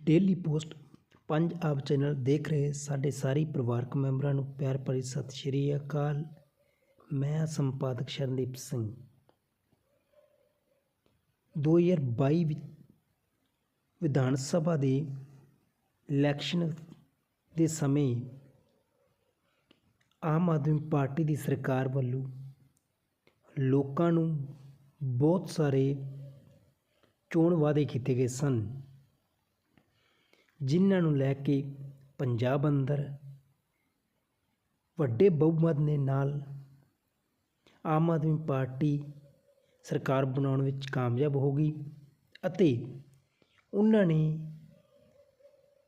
Daily post ਪੰਜ ਆਬ channel ਦੇਖ ਰਹੇ ਸਾਡੇ ਸਾਰੇ ਪਰਿਵਾਰਕ ਮੈਂਬਰਾਂ ਨੂੰ ਪਿਆਰ ਭਰੀ ਸਤਿ ਸ਼੍ਰੀ ਅਕਾਲ। ਮੈਂ ਸੰਪਾਦਕ ਸ਼ਰਨਦੀਪ ਸਿੰਘ। 2022 ਵਿੱਚ ਵਿਧਾਨ ਸਭਾ ਦੇ ਇਲੈਕਸ਼ਨ ਦੇ ਸਮੇਂ ਆਮ ਆਦਮੀ ਪਾਰਟੀ ਦੀ ਸਰਕਾਰ ਵੱਲੋਂ ਲੋਕਾਂ ਨੂੰ ਬਹੁਤ ਸਾਰੇ ਚੋਣ ਵਾਅਦੇ ਕੀਤੇ ਗਏ ਸਨ। ਜਿਨ੍ਹਾਂ ਨੂੰ ਲੈ ਕੇ ਪੰਜਾਬ ਅੰਦਰ ਵੱਡੇ ਬਹੁਮਤ ਦੇ ਨਾਲ ਆਮ ਆਦਮੀ ਪਾਰਟੀ ਸਰਕਾਰ ਬਣਾਉਣ ਵਿੱਚ ਕਾਮਯਾਬ ਹੋ ਗਈ ਅਤੇ ਉਹਨਾਂ ਨੇ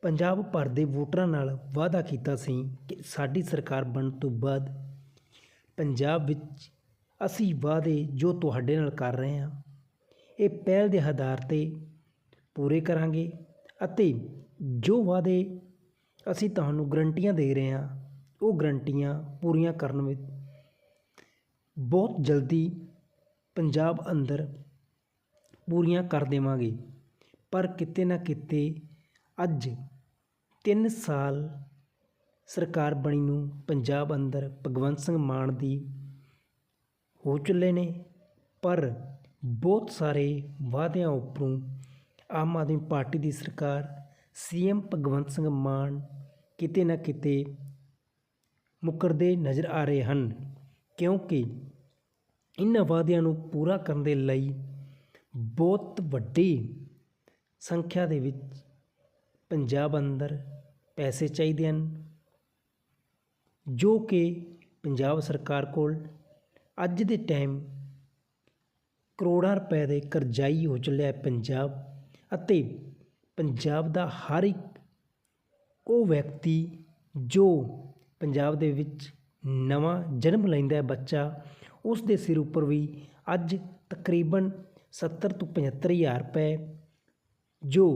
ਪੰਜਾਬ ਭਰ ਦੇ ਵੋਟਰਾਂ ਨਾਲ ਵਾਅਦਾ ਕੀਤਾ ਸੀ ਕਿ ਸਾਡੀ ਸਰਕਾਰ ਬਣਨ ਤੋਂ ਬਾਅਦ ਪੰਜਾਬ ਵਿੱਚ ਅਸੀਂ ਵਾਅਦੇ ਜੋ ਤੁਹਾਡੇ ਨਾਲ ਕਰ ਰਹੇ ਹਾਂ, ਇਹ ਪਹਿਲ ਦੇ ਆਧਾਰ ਤੇ ਪੂਰੇ ਕਰਾਂਗੇ ਅਤੇ ਜੋ ਵਾਅਦੇ ਅਸੀਂ ਤੁਹਾਨੂੰ ਗਰੰਟੀਆਂ ਦੇ ਰਹੇ ਹਾਂ, ਉਹ ਗਰੰਟੀਆਂ ਪੂਰੀਆਂ ਕਰਨ ਵਿੱਚ ਬਹੁਤ ਜਲਦੀ ਪੰਜਾਬ ਅੰਦਰ ਪੂਰੀਆਂ ਕਰ ਦੇਵਾਂਗੇ। ਪਰ ਕਿਤੇ ਨਾ ਕਿਤੇ ਅੱਜ 3 ਸਾਲ ਸਰਕਾਰ ਬਣੀ ਨੂੰ ਪੰਜਾਬ ਅੰਦਰ ਭਗਵੰਤ ਸਿੰਘ ਮਾਨ ਦੀ ਹੋ ਚੁੱਲੇ ਨੇ, ਪਰ ਬਹੁਤ ਸਾਰੇ ਵਾਅਦਿਆਂ ਉੱਪਰੋਂ ਆਮ ਆਦਮੀ ਪਾਰਟੀ ਦੀ ਸਰਕਾਰ ਸੀਐਮ ਭਗਵੰਤ ਸਿੰਘ ਮਾਨ ਕਿਤੇ ਨਾ ਕਿਤੇ ਮੁਕਰਦੇ ਨਜ਼ਰ ਆ ਰਹੇ ਹਨ, ਕਿਉਂਕਿ ਇਹਨਾਂ ਵਾਅਦਿਆਂ ਨੂੰ ਪੂਰਾ ਕਰਨ ਦੇ ਲਈ ਬਹੁਤ ਵੱਡੀ ਸੰਖਿਆ ਦੇ ਵਿੱਚ ਪੰਜਾਬ ਅੰਦਰ ਪੈਸੇ ਚਾਹੀਦੇ ਹਨ, ਜੋ ਕਿ ਪੰਜਾਬ ਸਰਕਾਰ ਕੋਲ ਅੱਜ ਦੇ ਟਾਈਮ ਕਰੋੜਾਂ ਰੁਪਏ ਦੇ ਕਰਜ਼ਾਈ ਹੋ ਚੱਲਿਆ ਪੰਜਾਬ ਅਤੇ ਪੰਜਾਬ ਦਾ ਹਰ ਇੱਕ ਉਹ ਵਿਅਕਤੀ ਜੋ ਪੰਜਾਬ ਦੇ ਵਿੱਚ ਨਵਾਂ ਜਨਮ ਲੈਂਦਾ ਬੱਚਾ ਉਸ ਦੇ ਸਿਰ ਉੱਪਰ ਵੀ ਅੱਜ ਤਕਰੀਬਨ 70 ਤੋਂ 75 ਹਜ਼ਾਰ ਰੁਪਏ ਜੋ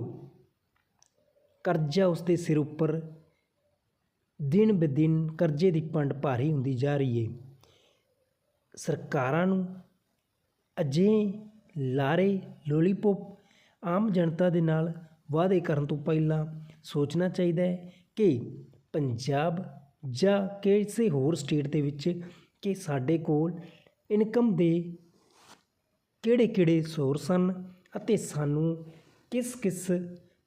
ਕਰਜ਼ਾ ਉਸ ਦੇ ਸਿਰ ਉੱਪਰ ਦਿਨ ਬ ਦਿਨ ਕਰਜ਼ੇ ਦੀ ਪੰਡ ਭਾਰੀ ਹੁੰਦੀ ਜਾ ਰਹੀ ਹੈ ਸਰਕਾਰਾਂ ਨੂੰ ਅਜੇ ਲਾਰੇ, ਲੋਲੀਪੌਪ ਆਮ ਜਨਤਾ ਦੇ ਨਾਲ ਵਾਅਦੇ ਕਰਨ ਤੋਂ ਪਹਿਲਾਂ ਸੋਚਣਾ ਚਾਹੀਦਾ ਹੈ ਕਿ ਪੰਜਾਬ ਜਾਂ ਕਿਸੇ ਹੋਰ ਸਟੇਟ ਦੇ ਵਿੱਚ ਕਿ ਸਾਡੇ ਕੋਲ ਇਨਕਮ ਦੇ ਕਿਹੜੇ ਕਿਹੜੇ ਸੋਰਸ ਹਨ ਅਤੇ ਸਾਨੂੰ ਕਿਸ ਕਿਸ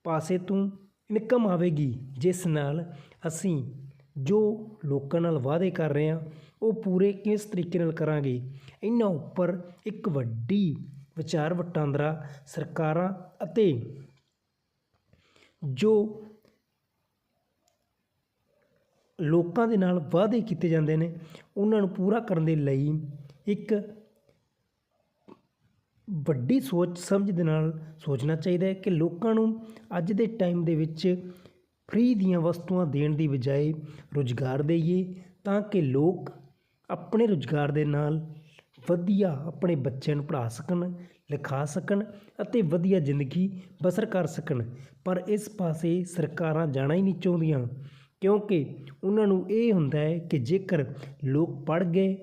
ਪਾਸੇ ਤੋਂ ਇਨਕਮ ਆਵੇਗੀ, ਜਿਸ ਨਾਲ ਅਸੀਂ ਜੋ ਲੋਕਾਂ ਨਾਲ ਵਾਅਦੇ ਕਰ ਰਹੇ ਹਾਂ, ਉਹ ਪੂਰੇ ਕਿਸ ਤਰੀਕੇ ਨਾਲ ਕਰਾਂਗੇ? ਇਹਨਾਂ ਉੱਪਰ ਇੱਕ ਵੱਡੀ ਵਿਚਾਰ ਵਟਾਂਦਰਾ ਸਰਕਾਰਾਂ ਅਤੇ ਜੋ ਲੋਕਾਂ ਦੇ ਨਾਲ ਵਾਅਦੇ ਕੀਤੇ ਜਾਂਦੇ ਨੇ, ਉਹਨਾਂ ਨੂੰ ਪੂਰਾ ਕਰਨ ਦੇ ਲਈ ਇੱਕ ਵੱਡੀ ਸੋਚ ਸਮਝ ਦੇ ਨਾਲ ਸੋਚਣਾ ਚਾਹੀਦਾ ਹੈ ਕਿ ਲੋਕਾਂ ਨੂੰ ਅੱਜ ਦੇ ਟਾਈਮ ਦੇ ਵਿੱਚ ਫ੍ਰੀ ਦੀਆਂ ਵਸਤੂਆਂ ਦੇਣ ਦੀ ਬਜਾਏ ਰੁਜ਼ਗਾਰ ਦੇਈਏ ਤਾਂ ਕਿ ਲੋਕ ਆਪਣੇ ਰੁਜ਼ਗਾਰ ਦੇ ਨਾਲ ਵਧੀਆ ਆਪਣੇ ਬੱਚਿਆਂ ਨੂੰ ਪੜ੍ਹਾ ਸਕਣ, ਲਿਖਾ ਸਕਣ ਅਤੇ ਵਧੀਆ ਜ਼ਿੰਦਗੀ ਬਸਰ ਕਰ ਸਕਣ। ਪਰ ਇਸ ਪਾਸੇ ਸਰਕਾਰਾਂ ਜਾਣਾ ਹੀ ਨਹੀਂ ਚਾਹੁੰਦੀਆਂ, ਕਿਉਂਕਿ ਉਹਨਾਂ ਨੂੰ ਇਹ ਹੁੰਦਾ ਹੈ ਕਿ ਜੇਕਰ ਲੋਕ ਪੜ੍ਹ ਗਏ,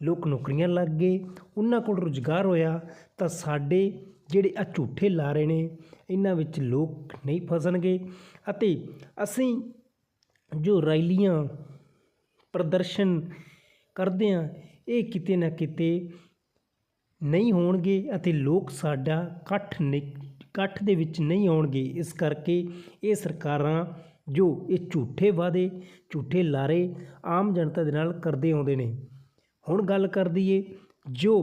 ਲੋਕ ਨੌਕਰੀਆਂ ਲੱਗ ਗਏ, ਉਹਨਾਂ ਕੋਲ ਰੁਜ਼ਗਾਰ ਹੋਇਆ, ਤਾਂ ਸਾਡੇ ਜਿਹੜੇ ਆ ਝੂਠੇ ਲਾਰੇ ਨੇ, ਇਹਨਾਂ ਵਿੱਚ ਲੋਕ ਨਹੀਂ ਫਸਣਗੇ ਅਤੇ ਅਸੀਂ ਜੋ ਰੈਲੀਆਂ ਪ੍ਰਦਰਸ਼ਨ ਕਰਦੇ ਹਾਂ ਇਹ ਕਿਤੇ ਨਾ ਕਿਤੇ ਨਹੀਂ ਹੋਣਗੇ ਅਤੇ ਲੋਕ ਸਾਡਾ ਇਕੱਠ ਨਹੀਂ ਇਕੱਠ ਦੇ ਵਿੱਚ ਨਹੀਂ ਆਉਣਗੇ। ਇਸ ਕਰਕੇ ਇਹ ਸਰਕਾਰਾਂ ਜੋ ਇਹ ਝੂਠੇ ਵਾਅਦੇ, ਝੂਠੇ ਲਾਰੇ ਆਮ ਜਨਤਾ ਦੇ ਨਾਲ ਕਰਦੇ ਆਉਂਦੇ ਨੇ। ਹੁਣ ਗੱਲ ਕਰ ਦਈਏ, ਜੋ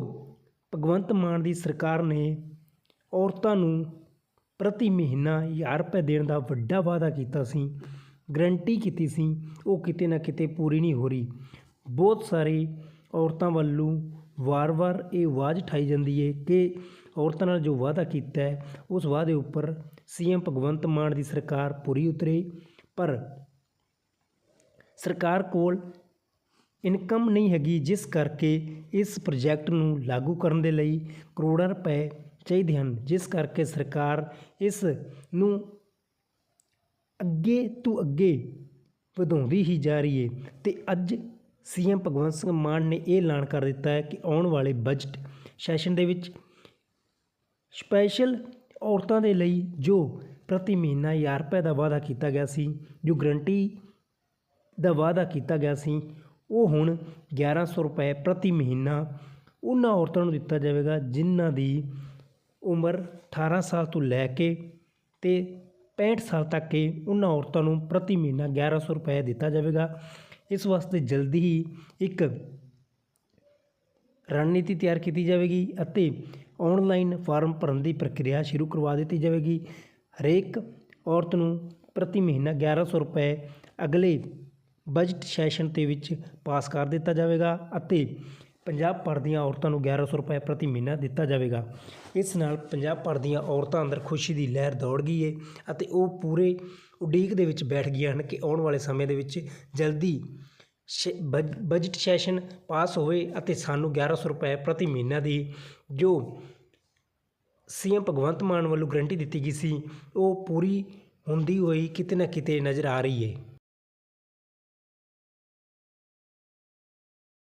ਭਗਵੰਤ ਮਾਨ ਦੀ ਸਰਕਾਰ ਨੇ ਔਰਤਾਂ ਨੂੰ ਪ੍ਰਤੀ ਮਹੀਨਾ 1000 ਰੁਪਏ ਦੇਣ ਦਾ ਵੱਡਾ ਵਾਅਦਾ ਕੀਤਾ ਸੀ, ਗਰੰਟੀ ਕੀਤੀ ਸੀ, ਉਹ ਕਿਤੇ ਨਾ ਕਿਤੇ ਪੂਰੀ ਨਹੀਂ ਹੋ ਰਹੀ। ਬਹੁਤ ਸਾਰੇ ਔਰਤਾਂ ਵੱਲੋਂ ਵਾਰ-ਵਾਰ ਇਹ ਆਵਾਜ਼ ਉਠਾਈ ਜਾਂਦੀ ਹੈ ਕਿ ਔਰਤਾਂ ਨਾਲ ਜੋ ਵਾਅਦਾ ਕੀਤਾ ਉਸ ਵਾਅਦੇ ਉੱਪਰ ਸੀ ਸੀਐਮ ਭਗਵੰਤ ਮਾਨ ਦੀ ਸਰਕਾਰ ਪੂਰੀ ਉਤਰੇ। ਪਰ ਸਰਕਾਰ ਕੋਲ ਇਨਕਮ ਨਹੀਂ ਹੈਗੀ, ਜਿਸ ਕਰਕੇ ਇਸ ਪ੍ਰੋਜੈਕਟ ਨੂੰ ਲਾਗੂ ਕਰਨ ਦੇ ਲਈ ਕਰੋੜਾਂ ਰੁਪਏ ਚਾਹੀਦੇ ਹਨ। ਜਿਸ ਕਰਕੇ ਸਰਕਾਰ ਇਸ ਨੂੰ ਅੱਗੇ ਤੋਂ ਅੱਗੇ ਵਧਾਉਂਦੀ ਹੀ ਜਾ ਰਹੀ ਹੈ ਤੇ ਅੱਜ ਸੀਐਮ ਭਗਵੰਤ ਸਿੰਘ ਮਾਨ ਨੇ ਇਹ ਐਲਾਨ ਕਰ ਦਿੱਤਾ ਹੈ ਕਿ ਆਉਣ ਵਾਲੇ ਬਜਟ ਸੈਸ਼ਨ ਦੇ ਵਿੱਚ ਸਪੈਸ਼ਲ ਔਰਤਾਂ ਦੇ ਲਈ ਜੋ ਪ੍ਰਤੀ ਮਹੀਨਾ 1000 ਰੁਪਏ ਦਾ ਵਾਅਦਾ ਕੀਤਾ ਗਿਆ ਸੀ, ਜੋ ਗਰੰਟੀ ਦਾ ਵਾਅਦਾ ਕੀਤਾ ਗਿਆ ਸੀ, ਉਹ ਹੁਣ 1100 ਰੁਪਏ ਪ੍ਰਤੀ ਮਹੀਨਾ ਉਹਨਾਂ ਔਰਤਾਂ ਨੂੰ ਦਿੱਤਾ ਜਾਵੇਗਾ, ਜਿਨ੍ਹਾਂ ਦੀ ਉਮਰ 18 ਸਾਲ ਤੋਂ ਲੈ ਕੇ ਤੇ 65 ਸਾਲ ਤੱਕ ਕੇ ਉਹਨਾਂ ਔਰਤਾਂ ਨੂੰ ਪ੍ਰਤੀ ਮਹੀਨਾ 1100 ਰੁਪਏ ਦਿੱਤਾ ਜਾਵੇਗਾ। ਇਸ ਵਾਸਤੇ ਜਲਦੀ ਹੀ ਇੱਕ ਰਣਨੀਤੀ ਤਿਆਰ ਕੀਤੀ ਜਾਵੇਗੀ ਅਤੇ ਆਨਲਾਈਨ ਫਾਰਮ ਭਰਨ ਦੀ ਪ੍ਰਕਿਰਿਆ ਸ਼ੁਰੂ ਕਰਵਾ ਦਿੱਤੀ ਜਾਵੇਗੀ। ਹਰੇਕ ਔਰਤ ਨੂੰ ਪ੍ਰਤੀ ਮਹੀਨਾ 1100 ਰੁਪਏ ਅਗਲੇ ਬਜਟ ਸੈਸ਼ਨ ਦੇ ਵਿੱਚ ਪਾਸ ਕਰ ਦਿੱਤਾ ਜਾਵੇਗਾ ਅਤੇ ਪੰਜਾਬ ਭਰ ਦੀਆਂ ਔਰਤਾਂ ਨੂੰ 1100 ਰੁਪਏ ਪ੍ਰਤੀ ਮਹੀਨਾ ਦਿੱਤਾ ਜਾਵੇਗਾ। ਇਸ ਨਾਲ ਪੰਜਾਬ ਭਰ ਦੀਆਂ ਔਰਤਾਂ ਅੰਦਰ ਖੁਸ਼ੀ ਦੀ ਲਹਿਰ ਦੌੜ ਗਈ ਹੈ ਅਤੇ ਉਹ ਪੂਰੇ ਉਡੀਕ ਦੇ ਵਿੱਚ ਬੈਠ ਗਈਆਂ ਹਨ ਕਿ ਆਉਣ ਵਾਲੇ ਸਮੇਂ ਦੇ ਵਿੱਚ ਜਲਦੀ ਸ਼- ਬਜ- ਬਜਟ ਸੈਸ਼ਨ ਪਾਸ ਹੋਵੇ ਅਤੇ ਸਾਨੂੰ 1100 ਰੁਪਏ ਪ੍ਰਤੀ ਮਹੀਨਾ ਦੀ ਜੋ ਸੀਐਮ ਭਗਵੰਤ ਮਾਨ ਵੱਲੋਂ ਗਰੰਟੀ ਦਿੱਤੀ ਗਈ ਸੀ, ਉਹ ਪੂਰੀ ਹੁੰਦੀ ਹੋਈ ਕਿਤੇ ਨਾ ਕਿਤੇ ਨਜ਼ਰ ਆ ਰਹੀ ਹੈ